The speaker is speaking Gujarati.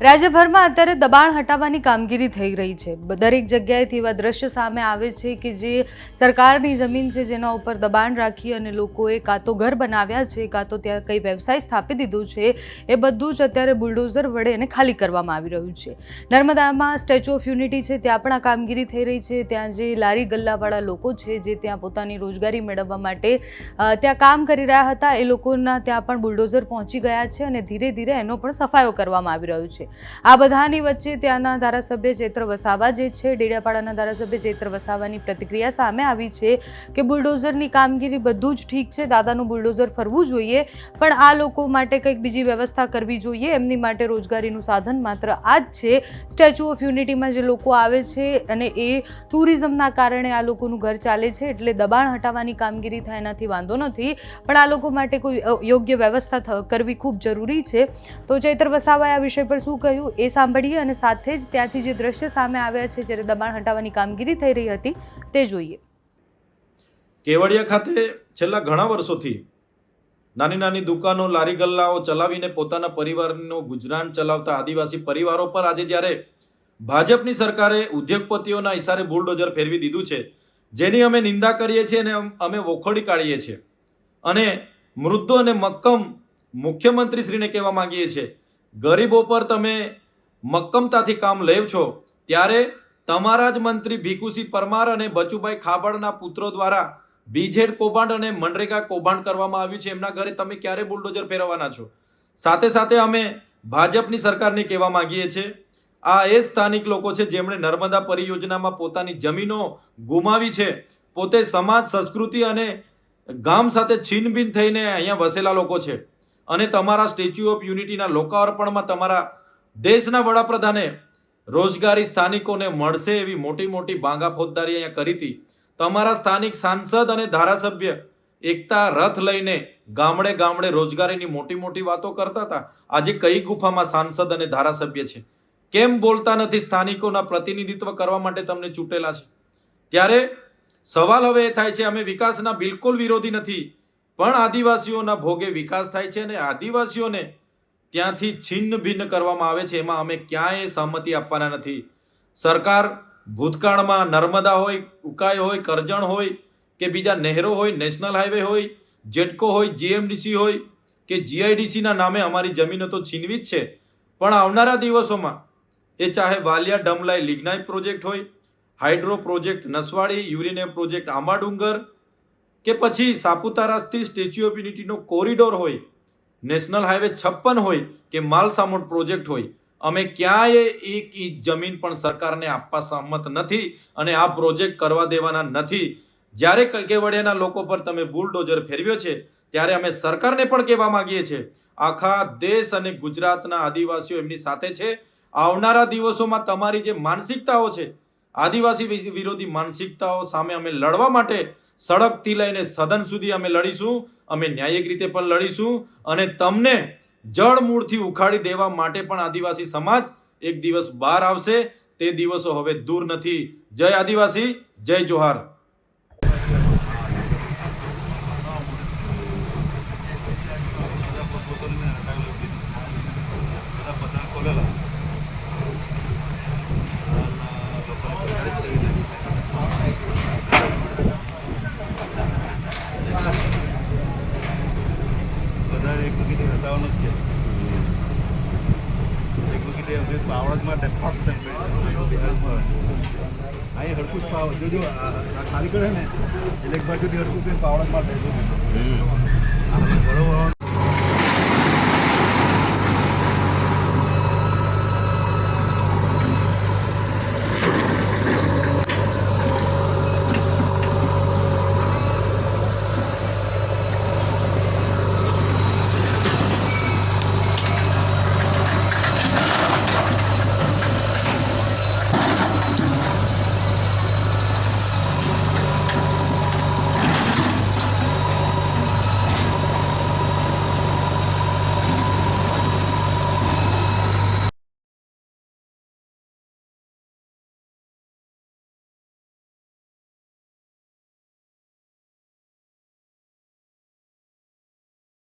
રાજ્યભરમાં અત્યારે દબાણ હટાવવાની કામગીરી થઈ રહી છે. દરેક જગ્યાએથી એવા દ્રશ્ય સામે આવે છે કે જે સરકારની જમીન છે જેના ઉપર દબાણ રાખી અને લોકોએ કાં તો ઘર બનાવ્યા છે, કાં તો ત્યાં કંઈ વ્યવસાય સ્થાપી દીધો છે, એ બધું જ અત્યારે બુલડોઝર વડે એને ખાલી કરવામાં આવી રહ્યું છે. નર્મદામાં સ્ટેચ્યુ ઓફ યુનિટી છે, ત્યાં પણ આ કામગીરી થઈ રહી છે. ત્યાં જે લારી ગલ્લાવાળા લોકો છે, જે ત્યાં પોતાની રોજગારી મેળવવા માટે ત્યાં કામ કરી રહ્યા હતા, એ લોકોના ત્યાં પણ બુલડોઝર પહોંચી ગયા છે અને ધીરે ધીરે એનો પણ સફાયો કરવામાં આવી રહ્યો છે. આ બધાની વચ્ચે ત્યાંના ધારાસભ્ય ચૈત્ર વસાવા જે છે, ડેડિયાપાડાના ધારાસભ્ય ચૈત્ર વસાવાની પ્રતિક્રિયા સામે આવી છે કે બુલડોઝરની કામગીરી બધું જ ઠીક છે, દાદાનું બુલડોઝર ફરવું જોઈએ, પણ આ લોકો માટે કંઈક બીજી વ્યવસ્થા કરવી જોઈએ, એમની માટે રોજગારીનું સાધન માત્ર આ જ છે. સ્ટેચ્યુ ઓફ યુનિટીમાં જે લોકો આવે છે અને એ ટુરિઝમના કારણે આ લોકોનું ઘર ચાલે છે, એટલે દબાણ હટાવવાની કામગીરી થાય, એનાથી વાંધો નથી, પણ આ લોકો માટે કોઈ યોગ્ય વ્યવસ્થા કરવી ખૂબ જરૂરી છે. તો ચૈત્ર વસાવાએ આ વિષય પર શું કહ્યું એ સાંભળીએ અને સાથે જ ત્યાંથી જે દ્રશ્ય સામે આવ્યા છે, જ્યારે દબાણ હટાવવાની કામગીરી થઈ રહી હતી, તે જોઈએ. કેવડિયા ખાતે છેલ્લા ઘણા વર્ષોથી નાની નાની દુકાનો, લારી ગલ્લાઓ ચલાવીને પોતાના પરિવારનું ગુજરાન ચલાવતા આદિવાસી પરિવારો પર આજે જ્યારે ભાજપની સરકારે ઉદ્યોગપતિઓના ઇશારે બુલડોઝર ફેરવી દીધું છે, જેની અમે નિંદા કરીએ છીએ અને અમે વખોડી કાઢીએ છીએ. અને મૃદ્ધો અને મક્કમ મુખ્યમંત્રીશ્રીને કહેવા માંગીએ છીએ ગરીબો પર તમે મક્કમતાથી કામ લેવ છો, ત્યારે તમારા જ મંત્રી ભીખુસિંહ પરમાર અને બચુભાઈ ખાબડના પુત્રો દ્વારા બીજેડ કૌભાંડ અને મનરેગા કૌભાંડ કરવામાં આવ્યું છે. એમના ઘરે તમે ક્યારે બુલડોઝર ફેરવવાના છો? સાથે સાથે અમે ભાજપની સરકારને કહેવા માંગીએ છીએ આ એ સ્થાનિક લોકો છે જેમણે નર્મદા પરિયોજનામાં પોતાની જમીનો ગુમાવી છે. પોતે સમાજ, સંસ્કૃતિ અને ગામ સાથે છીનબીન થઈને અહીંયા વસેલા લોકો છે. અને તમારા સ્ટેચ્યુ ઓફ યુનિટીના લોકાર્પણમાં તમારા દેશના વડાપ્રધાને રોજગારી સ્થાનિકોને મળશે એવી મોટી મોટી બાંગા ફોજદારી અહીંયા કરી હતી. તમારા સ્થાનિક સાંસદ અને ધારાસભ્ય એકતા રથ લઈને ગામડે ગામડે રોજગારીની મોટી મોટી વાતો કરતા હતા. આજે કઈ ગુફામાં સાંસદ અને ધારાસભ્ય છે? કેમ બોલતા નથી સ્થાનિકોના પ્રતિનિધિત્વ કરવા માટે તમને ચૂંટેલા છે? ત્યારે સવાલ હવે એ થાય છે, અમે વિકાસના બિલકુલ વિરોધી નથી. પણ આદિવાસીઓના ભોગે વિકાસ થાય છે અને આદિવાસીઓને ત્યાંથી છિન્ન ભિન્ન કરવામાં આવે છે. એમાં અમે ક્યાંય સહમતિ આપવાના નથી. સરકાર ભૂતકાળમાં નર્મદા હોય, ઉકાઈ હોય, કરજણ હોય કે બીજા નહેરો હોય, નેશનલ હાઈવે હોય, જેટકો હોય, જીએમડીસી હોય કે જીઆઈડીસીના નામે અમારી જમીનો તો છીનવી જ છે. પણ આવનારા દિવસોમાં એ ચાહે વાલિયા ડમલાઈ લિગ્નાઇટ પ્રોજેક્ટ હોય, hydro project Naswadi uranium project Ambadungar કે પછી સાપુતારાથી સ્ટેચ્યુ ઓફ યુનિટીનો કોરિડોર હોય, નેશનલ હાઈવે છપ્પન હોય કે માલસામોટ પ્રોજેક્ટ હોય, અમે ક્યાંય એક ઇંચ જમીન પણ સરકારને આપવા સહમત નથી અને આ પ્રોજેક્ટ કરવા દેવાના નથી. જ્યારે કેવડિયાના લોકો પર તમે બુલડોઝર ફેરવ્યો છે, ત્યારે અમે સરકારને પણ કહેવા માંગીએ છીએ, આખા દેશ અને ગુજરાતના આદિવાસીઓ એમની સાથે છે. આવનારા દિવસોમાં તમારી જે માનસિકતાઓ છે, આદિવાસી વિરોધી માનસિકતાઓ સામે અમે લડવા માટે સડકથી લઈને સદન સુધી અમે લડીશું, અમે ન્યાયિક રીતે પણ લડીશું અને તમને જળ મૂળથી ઉખાડી દેવા માટે પણ આદિવાસી સમાજ એક દિવસ બહાર આવશે. તે દિવસો હવે દૂર નથી. જય આદિવાસી, જય જોહાર. વધારે વિકેટ હટાવવાનું જ છે. એક વિકેટ હશે પાવડ માટે ફક્ત અહીં હડકું જ પાવ જો જો આ ખાલી કરે ને એટલે એક બાજુથી હડકું કરીને પાવડ માટે ઘણો